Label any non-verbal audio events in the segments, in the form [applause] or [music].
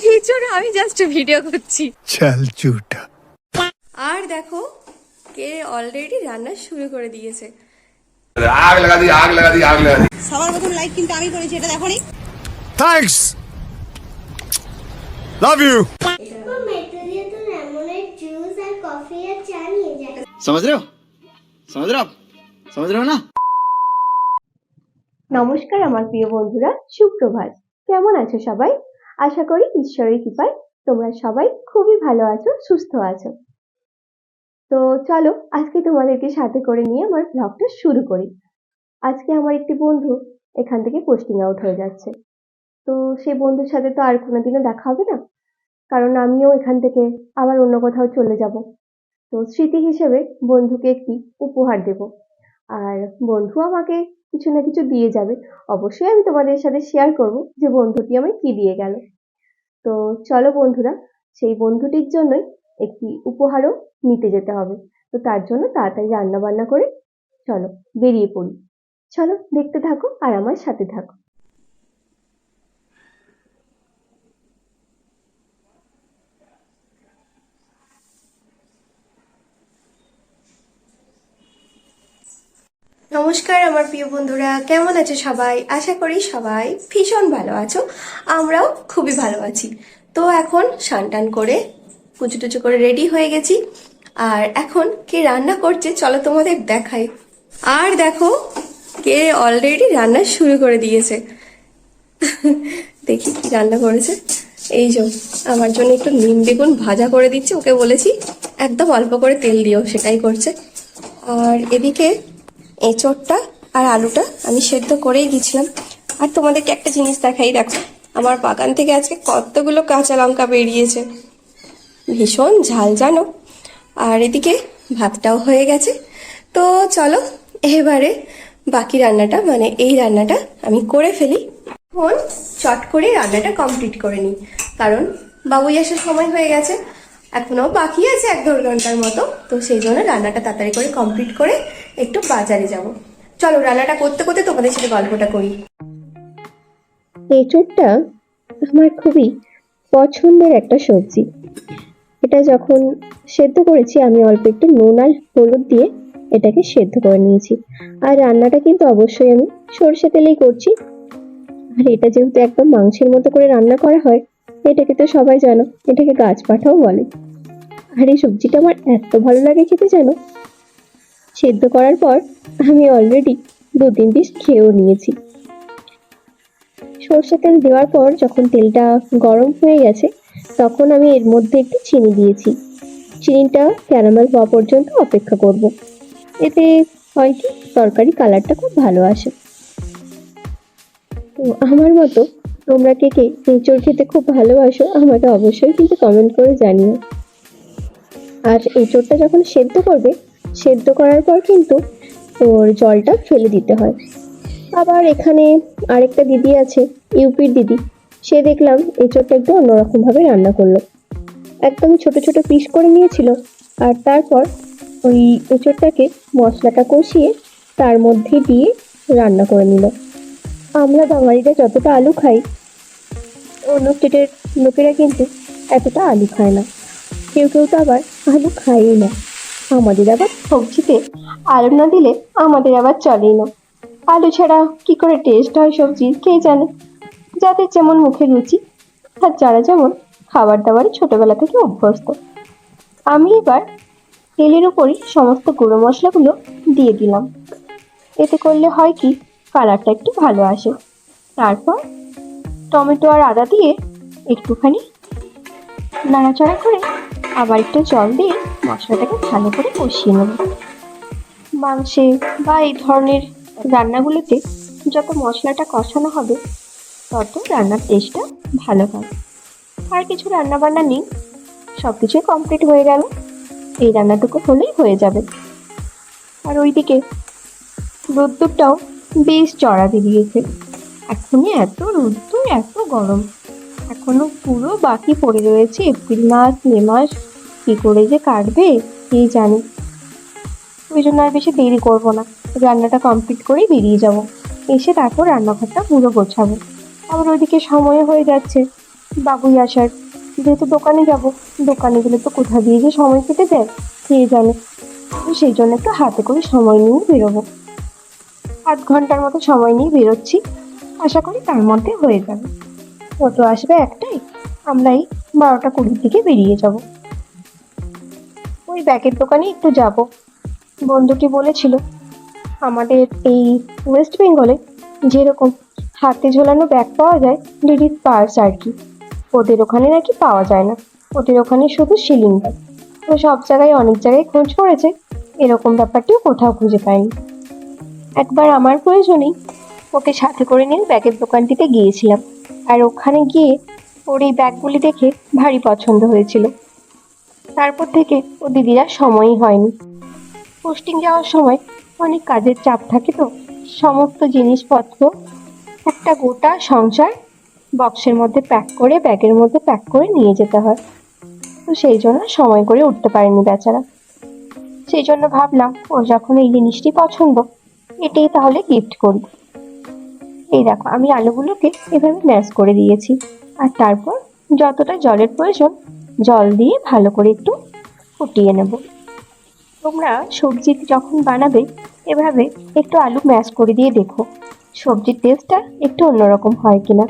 কিছু না আমি জাস্ট ভিডিও করছি चल झूठा আর দেখো কে অলরেডি রান্না শুরু করে দিয়েছে आग लगा दी आग लगा दी आग लगा दी সবার প্রথম লাইক কিন্তু আমি করেছি এটা দেখো নি थैंक्स लव यू মেট্রো দিয়ে তো লেমনের জুস আর কফি আর চা নিয়ে যায় समझ रहे हो समझ रहे हो आप समझ रहे हो ना নমস্কার আমার প্রিয় বন্ধুরা সুপ্রভাত কেমন আছো সবাই? আশা করি ঈশ্বরের কৃপায় তোমরা সবাই খুবই ভালো আছো, সুস্থ আছো। তো চলো, আজকে তোমাদেরকে সাথে করে নিয়ে আমার ব্লগটা শুরু করি। আজকে আমার একটি বন্ধু এখান থেকে পোস্টিং আউট হয়ে যাচ্ছে। তো সেই বন্ধুর সাথে তো আর কোনোদিনও দেখা হবে না, কারণ আমিও এখান থেকে আবার অন্য কোথাও চলে যাব। তো স্মৃতি হিসেবে বন্ধুকে একটি উপহার দেব। আর বন্ধু আমাকে কিছু না কিছু দিয়ে যাবে। অবশ্যই আমি তোমাদের সাথে শেয়ার করব যে বন্ধুটি আমায় কি দিয়ে গেল। তো চলো বন্ধুরা, সেই বন্ধুটির জন্যই একটি উপহারও নিতে যেতে হবে। তো তার জন্য তাড়াতাড়ি রান্না বান্না করে চলো বেরিয়ে পড়ি। চলো দেখতে থাকো আর আমার সাথে থাকো। নমস্কার, আমার প্রিয় বন্ধুরা। কেমন আছে সবাই? আশা করি সবাই ভীষণ ভালো আছো। আমরাও খুবই ভালো আছি। তো এখন টান করে কুচু টুচু করে রেডি হয়ে গেছি। আর এখন কে রান্না করছে চলো তোমাদের দেখাই। আর দেখো, কে অলরেডি রান্না শুরু করে দিয়েছে। দেখি কি রান্না করেছে। এই যে, আমার জন্য একটু নিম বেগুন ভাজা করে দিচ্ছে, ওকে বলেছি। একদম অল্প করে তেল দিও, সেটাই করছে। আর এদিকে এঁচড়টা আর আলুটা আমি সেদ্ধ করেই দিয়েছিলাম। আর তোমাদেরকে একটা জিনিস দেখাই, দেখো, আমার বাগান থেকে আজকে কতগুলো কাঁচা লঙ্কা বেরিয়েছে। ভীষণ ঝাল, জানো? আর এদিকে ভাতটাও হয়ে গেছে। তো চলো, এবারে বাকি রান্নাটা মানে এই রান্নাটা আমি করে ফেলি। এখন চট করে রান্নাটা কমপ্লিট করে নিই। কারণ বাবুই আসার সময় হয়ে গেছে। এখনও বাকি আছে এক দেড় ঘণ্টার মতো। তো সেই জন্য রান্নাটা তাড়াতাড়ি করে কমপ্লিট করে একটু বাজারে যাব। চলো রান্নাটা করতে করতে তোমাদের সাথে গল্পটা করি। এঁচড়টা আমার খুবই পছন্দের একটা সবজি। এটা যখন সেদ্ধ করেছি, আমি অল্প একটু নুন আর হলুদ দিয়ে এটাকে সেদ্ধ করে নিয়েছি। আর রান্নাটা কিন্তু অবশ্যই আমি সর্ষে তেলেই করছি। আর এটা যেহেতু একদম মাংসের মতো করে রান্না করা হয় এটাকে তো সবাই জানো, এটাকে গাছ পাঠাও বলে। আর এই সবজিটা আমার এত ভালো লাগে খেতে জানো? সেদ্ধ করার পর আমি অলরেডি দু তিন পিস খেয়েও নিয়েছি। সর্ষে তেল দেওয়ার পর যখন তেলটা গরম হয়ে গেছে, তখন আমি এর মধ্যে একটু চিনি দিয়েছি। চিনিটা ক্যারামেল হওয়া পর্যন্ত অপেক্ষা করব। এতে হয় কি, তরকারি কালারটা খুব ভালো আসে। তো আমার মতো তোমরা কে কে এঁচড় খেতে খুব ভালোবাসো আমাকে অবশ্যই কিন্তু কমেন্ট করে জানিও। আর এঁচড়টা যখন সেদ্ধ করবে, সেদ্ধ করার পর কিন্তু ওর জলটা ফেলে দিতে হয়। আবার এখানে আরেকটা দিদি আছে, ইউপির দিদি। সে দেখলাম এঁচড়টা একটু অন্যরকমভাবে রান্না করল। একদম ছোট ছোট পিস করে নিয়েছিল। আর তারপর ওই এঁচড়টাকে মশলাটা কষিয়ে তার মধ্যে দিয়ে রান্না করে নিল। আমরা বাঙালিরা যতটা আলু খাই অন্য স্টেটের লোকেরা কিন্তু এতটা আলু খায় না। কেউ কেউ তো আবার আলু খায়ই না। আমাদের আবার সবজিতে আলু না দিলে আমাদের আবার চলেই না। আলু ছাড়া কি করে টেস্ট হয় সবজির কে জানে? যাদের যেমন মুখে রুচি আর যারা যেমন খাবার দাবারে ছোটবেলা থেকে অভ্যস্ত। আমি এবার তেলের উপরই সমস্ত গুঁড়ো মশলাগুলো দিয়ে দিলাম। এতে করলে হয় কি, কালারটা একটু ভালো আসে। তারপর টমেটো আর আদা দিয়ে একটুখানি নাড়াচাড়া করে আবার একটু জল দিয়ে মশলাটাকে ভালো করে কষিয়ে নেব। মাংসে বা এই ধরনের রান্নাগুলোতে যত মশলাটা কষানো হবে, তত রান্নার টেস্টটা ভালো হয়। আর কিছু রান্না বান্না নেই সব কিছুই কমপ্লিট হয়ে গেল। এই রান্নাটুকু হলেই হয়ে যাবে। আর ওইদিকে রোদ্দুরটাও বেশ চড়া দিয়েছে। এখনই এত রোদ্দুর এত গরম। এখনও পুরো বাকি পড়ে রয়েছে এপ্রিল মাস, মে মাস। কী করে যে কাটবে, কে জানি? ওই জন্য আর বেশি দেরি করব না। রান্নাটা কমপ্লিট করেই বেরিয়ে যাব। এসে তারপর রান্নাঘরটা পুরো গোছাবো। আবার ওইদিকে সময় হয়ে যাচ্ছে। বাবুই আসার। যেহেতু দোকানে যাব দোকানে গেলে তো কোথা দিয়ে যে সময় কেটে দেয়, কে জানে? সেই জন্য একটু হাতে করে সময় নিয়ে বেরোবো। আধ ঘণ্টার মতো সময় নিয়ে বেরোচ্ছি। আশা করি তার মধ্যে হয়ে যাবে। টোটো আসবে একটাই আমরা এই বারোটা কুড়ির দিকে বেরিয়ে যাব। ওই ব্যাগের দোকানে একটু যাব। বন্ধুটি বলেছিল, আমাদের এই ওয়েস্ট বেঙ্গলে যেরকম হাতে ঝোলানো ব্যাগ পাওয়া যায় লেডিস পার্স আর কি, ওদের ওখানে নাকি পাওয়া যায় না। ওদের ওখানে শুধু সিলিং ব্যাগ তো সব জায়গায় অনেক জায়গায় খোঁজ করেছে, এরকম ব্যাপারটিও কোথাও খুঁজে পায়নি একবার আমার প্রয়োজনেই ওকে সাথে করে নিয়ে ব্যাগের দোকানটিতে গিয়েছিলাম। আর ওখানে গিয়ে ওর এই ব্যাগগুলি দেখে ভারী পছন্দ হয়েছিল। তারপর থেকে ও দিদিরা সময়ই হয়নি। পোস্টিং যাওয়ার সময় অনেক কাজের চাপ থাকে তো, সমস্ত জিনিসপত্র, একটা গোটা সংসার বক্সের মধ্যে প্যাক করে, ব্যাগের মধ্যে প্যাক করে নিয়ে যেতে হয়। তো সেই জন্য সময় করে উঠতে পারেনি বেচারা। সেই জন্য ভাবলাম, ও যখন এই জিনিসটি পছন্দ, এটাই তাহলে গিফট করি এই দেখো, আমি আলুগুলোকে এভাবে ম্যাশ করে দিয়েছি। আর তারপর যতটা জলের প্রয়োজন, জল দিয়ে ভালো করে একটু ফুটিয়ে নেব। তোমরা সবজি যখন বানাবে, এভাবে একটু আলু ম্যাশ করে দিয়ে দেখো, সবজির টেস্টটা একটু অন্যরকম হয় কিনা।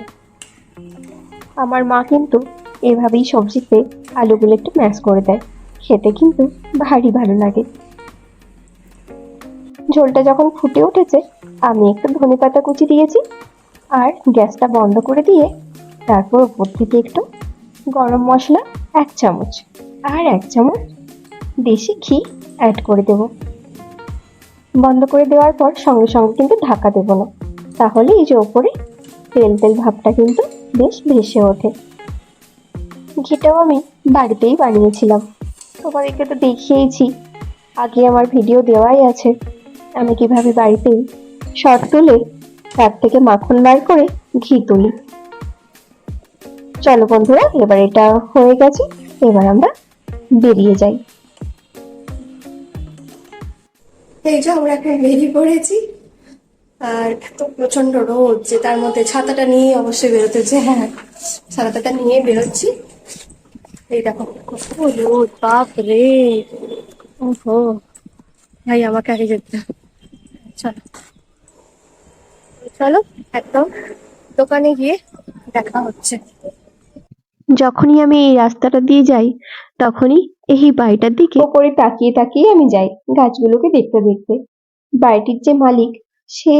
আমার মা কিন্তু এভাবেই সবজিতে আলুগুলো একটু ম্যাশ করে দেয়। খেতে কিন্তু ভারী ভালো লাগে। ঝোলটা যখন ফুটে উঠেছে আমি একটু ধনে পাতা কুচি দিয়েছি আর গ্যাসটা বন্ধ করে দিয়ে তারপর উপর থেকে একটু গরম মশলা এক চামচ আর এক চামচ দেশি ঘি অ্যাড করে দেব। বন্ধ করে দেওয়ার পর সঙ্গে সঙ্গে কিন্তু ঢাকা দেবো না। তাহলে এই যে ওপরে তেল তেল ভাবটা কিন্তু বেশ ভেসে ওঠে। ঘিটাও আমি বাড়িতেই বানিয়েছিলাম। তোমাদেরকে তো দেখিয়েছি আগে আমার ভিডিও দেওয়াই আছে। আমি কীভাবে বাড়িতেই শর্ট তুলে তার থেকে মাখন বার করে ঘি তুলি। চলো বন্ধুরা, এবার এটা হয়ে গেছে, এবার আমরা বেরিয়ে যাই। এই যে আমরা এখন বেরিয়ে পড়েছি, আর এত প্রচণ্ড রোদ যে তার মধ্যে ছাতাটা নিয়ে অবশ্যই বেরোতে হচ্ছে। হ্যাঁ ছাতাটা নিয়ে বেরোচ্ছি। এই দেখো রোদ, বাপ রে। ওহো, ভাই, আমাকে আগে যেতে চলো। চলো একদম দোকানে গিয়ে দেখা হচ্ছে। যখনই আমি এই রাস্তাটা দিয়ে যাই তখনই এই বাড়িটার দিকে ওপরে তাকিয়ে তাকিয়ে আমি যাই গাছগুলোকে দেখতে দেখতে। বাড়িটির যে মালিক সে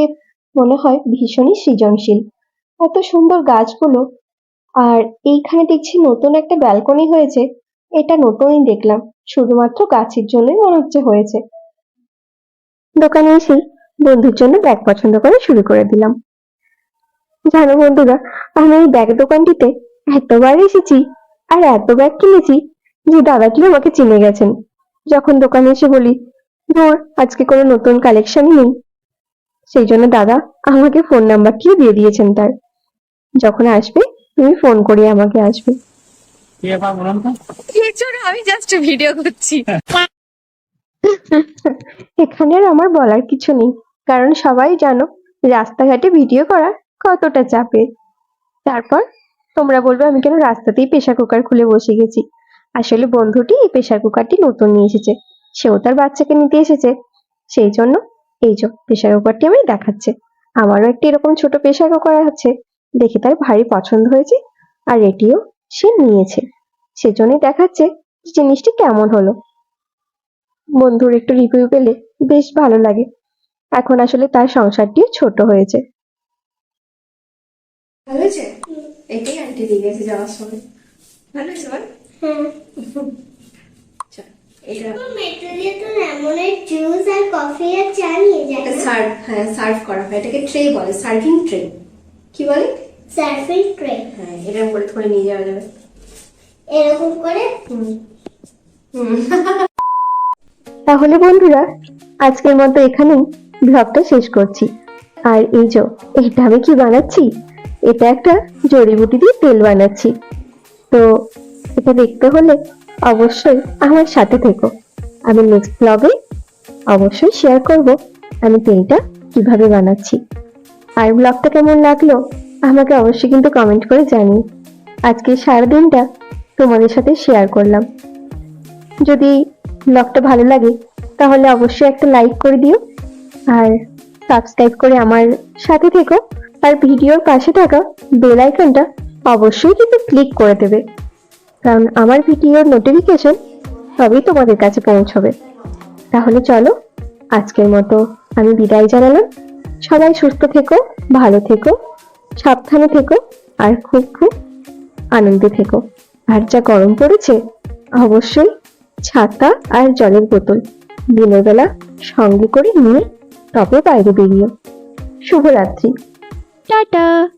মনে হয় ভীষণই সৃজনশীল। এত সুন্দর গাছগুলো আর এইখানে দেখছি নতুন একটা ব্যালকনি হয়েছে। এটা নতুনই দেখলাম শুধুমাত্র গাছের জন্যই মনে হচ্ছে হয়েছে। দোকানে এসে বন্ধুর জন্য ব্যাগ পছন্দ করে শুরু করে দিলাম। জানো বন্ধুরা আমি এই ব্যাগ দোকানটিতে এতবার এসেছি আর এত ব্যাগ কিনেছি যে দাদাটি আমাকে চিনে গেছেন। যখন দোকানে এসে বলি ধর আজকে কোনো নতুন কালেকশন নেই। সেই জন্য দাদা আমাকে ফোন নাম্বারটিও দিয়ে দিয়েছেন তার। যখন আসবে তুমি ফোন করে আমাকে আসবে। আমি জাস্ট ভিডিও করছি। [laughs] এখানে আর আমার বলার কিছু নেই। কারণ সবাই জানো রাস্তাঘাটে ভিডিও করা কতটা চাপের। তারপর তোমরা বলবে আমি কেন রাস্তাতেই প্রেসার কুকার খুলে বসে গেছি। আসলে বন্ধুটি এই প্রেসার কুকারটি নতুন নিয়ে এসেছে। সেও তার বাচ্চাকে নিতে এসেছে। সেই জন্য এই যে প্রেসার কুকারটি আমি দেখাচ্ছে। আমারও একটি এরকম ছোট প্রেসার কুকার আছে। দেখে তার ভারী পছন্দ হয়েছে আর এটিও সে নিয়েছে। সেজন্যই দেখাচ্ছে জিনিসটি কেমন হলো। বন্ধুর একটু রিভিউ পেলে বেশ ভালো লাগে। এখন আসলে তার সংসারটি ছোট হয়েছে। ভালো হয়েছে? এটাই আন্টি দিয়ে গেছে যাওয়ার সময়। ভালো হয়েছে বল হ্যাঁ চল, এইটা মেট্রো দিয়ে তো লেমনের জুস আর কফি আর চা নিয়ে যায় এটা না সার্ভ করা এটাকে ট্রে বলে সার্ভিং ট্রে। কি বলে? ট্রে। হ্যাঁ এরকম করে করে নিয়ে যাওয়া যাবে। এরকম করে? হুম হুম। তাহলে বন্ধুরা আজকের মতো এখানেই। ব্লগটা শেষ করছি। আর এই যে, এটা আমি কি বানাচ্ছি? এটা একটা জড়িবুটি দিয়ে তেল বানাচ্ছি। তো এটা দেখতে হলে অবশ্যই আমার সাথে থেকো। আমি নেক্সট ব্লগে অবশ্যই শেয়ার করব আমি তেলটা কীভাবে বানাচ্ছি। আর ব্লগটা কেমন লাগল, আমাকে অবশ্যই কিন্তু কমেন্ট করে জানিও। আজকে সারাদিনটা তোমাদের সাথে শেয়ার করলাম। যদি ব্লগটা ভালো লাগে, তাহলে অবশ্যই একটা লাইক করে দিও। আর সাবস্ক্রাইব করে আমার সাথে থেকো। আর ভিডিওর পাশে থাকা বেল আইকনটা অবশ্যই কিন্তু ক্লিক করে দেবে। কারণ আমার ভিডিওর নোটিফিকেশন সবই তোমাদের কাছে পৌঁছবে। তাহলে চলো, আজকের মতো আমি বিদায় জানালাম। সবাই সুস্থ থেকো, ভালো থেকো, সাবধানে থেকো, আর খুব খুব আনন্দে থেকো। আর যা গরম পড়েছে, অবশ্যই ছাতা আর জলের বোতল দিনের বেলা সঙ্গে করে নিয়ে তবে বাইরে বেরিয়ে। শুভরাত্রি। টাটা।